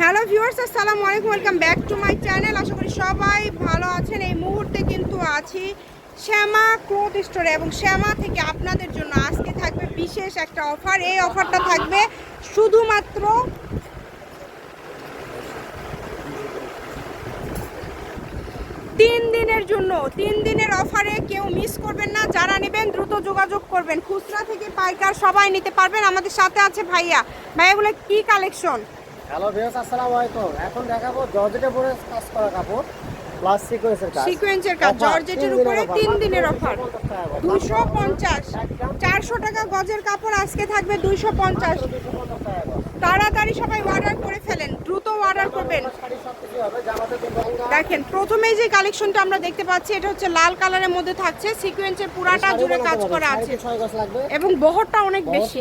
Hello viewers আসসালামু আলাইকুম welcome back to my channel আশা করি সবাই ভালো আছেন। এই মুহূর্তে কিন্তু আছি শ্যামা ক্লোথ স্টোরে এবং শ্যামা থেকে আপনাদের জন্য আজকে থাকবে বিশেষ একটা অফার এই অফারটা থাকবে শুধুমাত্র তিন দিনের জন্য। তিন দিনের অফারে কেউ মিস করবেন না। যারা নেবেন, দ্রুত যোগাযোগ করবেন। খুচরা থেকে পাইকার সবাই নিতে পারবেন। আমাদের সাথে আছে ভাইয়া। ভাইয়াগুলো কি কালেকশন হ্যালো ভিউয়ার্স আসসালামু আলাইকুম এখন দেখাবো কাজ করা কাপড় প্লাস সিকোয়েন্সের কাজ। সিকোয়েন্সের কাজ। জর্জেটের উপরে দিনের অফার 250 টাকা করে। দুশো পঞ্চাশ। চারশো টাকা গজের কাপড় আজকে থাকবে দুইশো পঞ্চাশ। 250 তাড়াতাড়ি সবাই অর্ডার করে ফেলেন দ্রুত অর্ডার করবেন শাড়ি সবকিছু হবে, জামাতে তো লেহেঙ্গা, দেখেন প্রথমে যে কালেকশনটা আমরা দেখতে পাচ্ছি এটা হচ্ছে লাল কালারের মধ্যে থাকছে। সিকোয়েন্সের পুরাটা জুড়ে কাজ করা আছে। এবং বহরটা অনেক বেশি।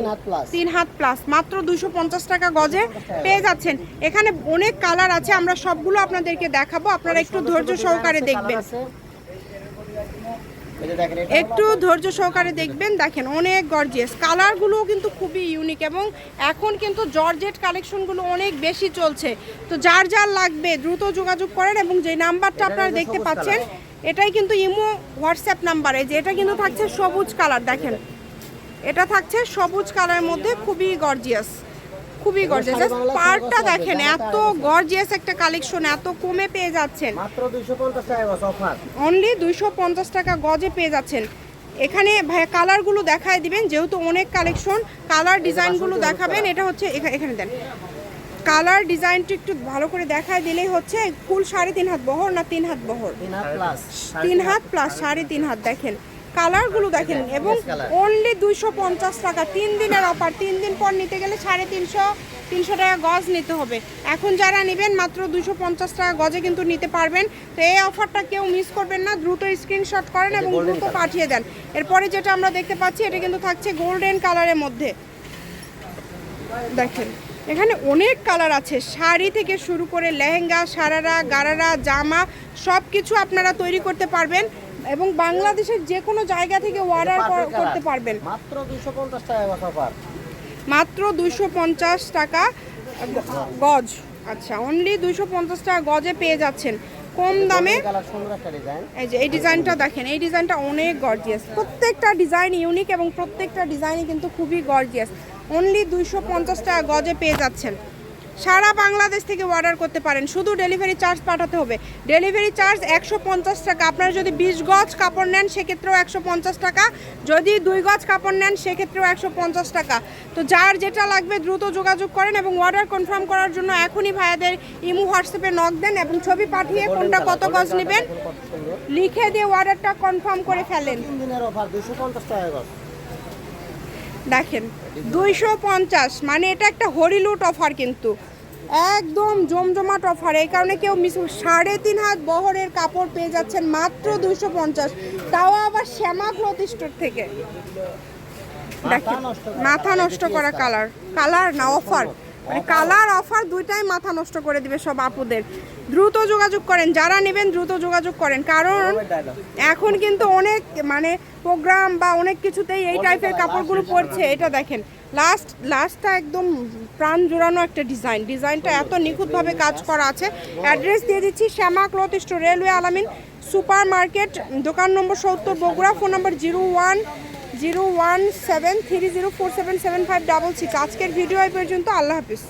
তিন হাত প্লাস মাত্র দুশো পঞ্চাশ টাকা গজে পেয়ে যাচ্ছেন। এখানে অনেক কালার আছে আমরা সবগুলো আপনাদেরকে দেখাবো। আপনারা একটু ধৈর্য সহকারে দেখবেন কালার আছে। এই যে দেখেন, এটা হলো একটু ধৈর্য সহকারে দেখবেন দেখেন অনেক গর্জিয়াস কালারগুলোও কিন্তু খুবই ইউনিক এবং এখন কিন্তু জর্জেট কালেকশনগুলো অনেক বেশি চলছে। তো যার যার লাগবে দ্রুত যোগাযোগ করেন এবং যে নাম্বারটা আপনারা দেখতে পাচ্ছেন এটাই কিন্তু ইমো হোয়াটসঅ্যাপ নাম্বারে। যে এটা কিন্তু থাকছে সবুজ কালার দেখেন। এটা থাকছে সবুজ কালারের মধ্যে খুবই গর্জিয়াস খুবই গর্জিয়াস পার্টটা দেখেন এত গর্জিয়াস একটা কালেকশন এত কমে পেয়ে যাচ্ছেন। মাত্র 250 টাকা গজ অফার অনলি দুইশো পঞ্চাশ টাকা গজে পেয়ে যাচ্ছেন। এখানে ভাই কালারগুলো দেখায় দিবেন যেহেতু অনেক কালেকশন কালার ডিজাইনগুলো দেখাবেন এটা হচ্ছে এখানে দেন। কালার ডিজাইনটা একটু ভালো করে দেখায় দিলেই হচ্ছে ফুল সাড়ে তিন হাত বহর না তিন হাত বহর? তিন হাত প্লাস সাড়ে তিন হাত দেখেন। কালারগুলো দেখেন এবং। অনলি দুইশো পঞ্চাশ টাকা। তিন দিনের অফার তিন দিন পর নিতে গেলে সাড়ে তিনশো তিনশো টাকা গজ নিতে হবে। এখন যারা নেবেন মাত্র দুশো পঞ্চাশ টাকা গজে কিন্তু নিতে পারবেন। তো এই অফারটা কেউ মিস করবেন না দ্রুত স্ক্রিনশট করেন এবং দ্রুত পাঠিয়ে দেন। এরপরে যেটা আমরা দেখতে পাচ্ছি এটা কিন্তু থাকছে গোল্ডেন কালারের মধ্যে। দেখেন এখানে অনেক কালার আছে। শাড়ি থেকে শুরু করে লেহেঙ্গা সারারা গারারা জামা সব কিছু আপনারা তৈরি করতে পারবেন। এবং বাংলাদেশের যে কোনো জায়গা থেকে অর্ডার করতে পারবেন। মাত্র 250 টাকা মাত্র দুইশো পঞ্চাশ টাকা গজ। আচ্ছা অনলি দুইশো পঞ্চাশ টাকা গজে পেয়ে যাচ্ছেন। কম দামে এই যে এই ডিজাইনটা দেখেন এই ডিজাইনটা অনেক গর্জিয়াস প্রত্যেকটা ডিজাইন ইউনিক এবং প্রত্যেকটা ডিজাইনই কিন্তু খুবই গর্জিয়াস অনলি দুইশো পঞ্চাশ টাকা গজে পেয়ে যাচ্ছেন। সারা বাংলাদেশ থেকে অর্ডার করতে পারেন। শুধু ডেলিভারি চার্জ পাঠাতে হবে। ডেলিভারি চার্জ একশো পঞ্চাশ টাকা। আপনারা যদি বিশ গজ কাপড় নেন, সেক্ষেত্রেও একশো পঞ্চাশ টাকা। যদি দুই গজ কাপড় নেন, সেক্ষেত্রেও একশো পঞ্চাশ টাকা। তো যার যেটা লাগবে দ্রুত যোগাযোগ করেন এবং অর্ডার কনফার্ম করার জন্য এখনই ভাইয়াদের ইমু হোয়াটসঅ্যাপে নক দেন এবং ছবি পাঠিয়ে কোনটা কত গজ নেবেন, লিখে দিয়ে অর্ডারটা কনফার্ম করে ফেলেন। অফার 250 টাকা দেখেন, দুইশো পঞ্চাশ মানে এটা একটা হরিলুট অফার কিন্তু। একদম জমজমাট অফার, এই কারণে কেউ মিস সাড়ে তিন হাত বহরের কাপড় পেয়ে যাচ্ছেন মাত্র দুইশো পঞ্চাশ, তাও আবার শ্যামা ক্লথ স্টোর থেকে। দেখেন, মাথা নষ্ট করা কালার কালার না, অফার। মানে কালার, অফার দুইটাই মাথা নষ্ট করে দিবে সব আপুদের। দ্রুত যোগাযোগ করেন, যারা নেবেন দ্রুত যোগাযোগ করেন। কারণ এখন কিন্তু অনেক মানে প্রোগ্রাম বা অনেক কিছুতেই এই টাইপের কাপড়গুলো পরছে এটা দেখেন। লাস্ট লাস্টটা একদম প্রাণ জোড়ানো একটা ডিজাইন ডিজাইনটা এত নিখুঁতভাবে কাজ করা আছে। অ্যাড্রেস দিয়ে দিচ্ছি Shyama cloth store railway Alamin super market দোকান নম্বর সত্তর Bogura phone number zero one zero one seven three zero four seven seven five double six. আজকের ভিডিও এই পর্যন্ত আল্লাহ হাফিজ।